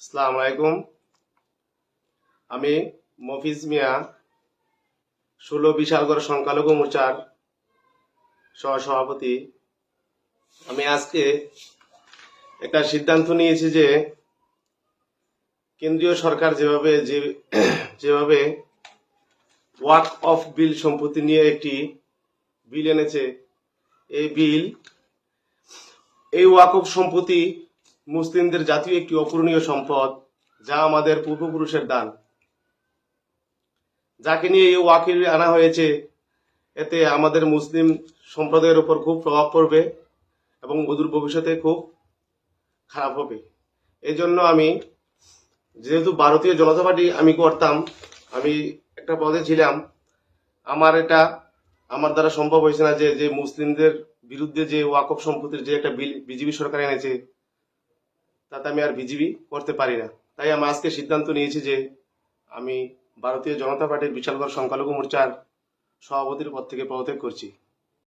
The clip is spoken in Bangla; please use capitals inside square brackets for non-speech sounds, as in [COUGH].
আসসালামু আলাইকুম। আমি মফিজ মিয়া, ষোলো বিশালগড় সংখ্যালঘু মোর্চার সহ সভাপতি আমি আজকে একটা সিদ্ধান্ত নিয়েছি যে কেন্দ্রীয় সরকার যেভাবে যে [CLEARS THROAT] যেভাবে ওয়াক অফ বিল সম্পত্তি নিয়ে একটি বিল এনেছে, এই বিল, এই ওয়াক অফ সম্পত্তি মুসলিমদের জাতীয় একটি অপূরণীয় সম্পদ, যা আমাদের পূর্বপুরুষের দান। যাকে নিয়ে এই ওয়াকিল আনা হয়েছে, এতে আমাদের মুসলিম সম্প্রদায়ের উপর খুব প্রভাব পড়বে এবং অদূর ভবিষ্যতে খুব খারাপ হবে। এই জন্য আমি, যেহেতু ভারতীয় জনতা পার্টি আমি করতাম, আমি একটা পদে ছিলাম, আমার এটা, আমার দ্বারা সম্ভব হয়েছে না যে যে মুসলিমদের বিরুদ্ধে যে ওয়াকফ সম্পত্তির যে একটা বিল বিজেপি সরকার এনেছে তাতে আমি আর বিজেপি করতে পারি না। তাই আমি আজকে সিদ্ধান্ত নিয়েছি যে আমি ভারতীয় জনতা পার্টির বিশালগড় সংখ্যালঘু মোর্চার সভাপতির পদ থেকে পদত্যাগ করছি।